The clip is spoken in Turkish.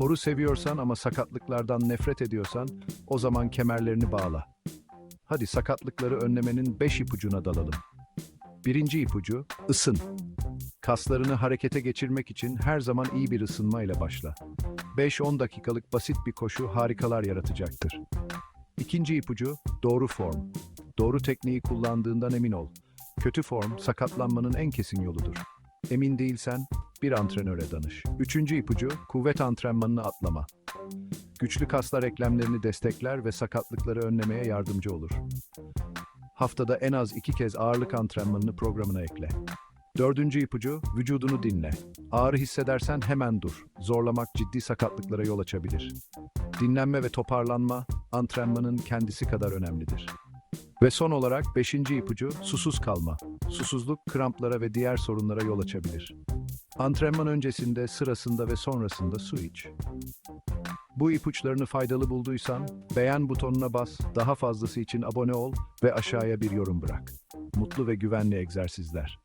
Sporu seviyorsan ama sakatlıklardan nefret ediyorsan o zaman kemerlerini bağla. Hadi sakatlıkları önlemenin 5 ipucuna dalalım. Birinci ipucu, ısın. Kaslarını harekete geçirmek için her zaman iyi bir ısınma ile başla. 5-10 dakikalık basit bir koşu harikalar yaratacaktır. İkinci ipucu, doğru form. Doğru tekniği kullandığından emin ol. Kötü form, sakatlanmanın en kesin yoludur. Emin değilsen, bir antrenöre danış. Üçüncü ipucu, kuvvet antrenmanını atlama. Güçlü kaslar eklemlerini destekler ve sakatlıkları önlemeye yardımcı olur. Haftada en az iki kez ağırlık antrenmanını programına ekle. Dördüncü ipucu, vücudunu dinle. Ağrı hissedersen hemen dur. Zorlamak ciddi sakatlıklara yol açabilir. Dinlenme ve toparlanma, antrenmanın kendisi kadar önemlidir. Ve son olarak beşinci ipucu, susuz kalma. Susuzluk, kramplara ve diğer sorunlara yol açabilir. Antrenman öncesinde, sırasında ve sonrasında su iç. Bu ipuçlarını faydalı bulduysan, beğen butonuna bas, daha fazlası için abone ol ve aşağıya bir yorum bırak. Mutlu ve güvenli egzersizler.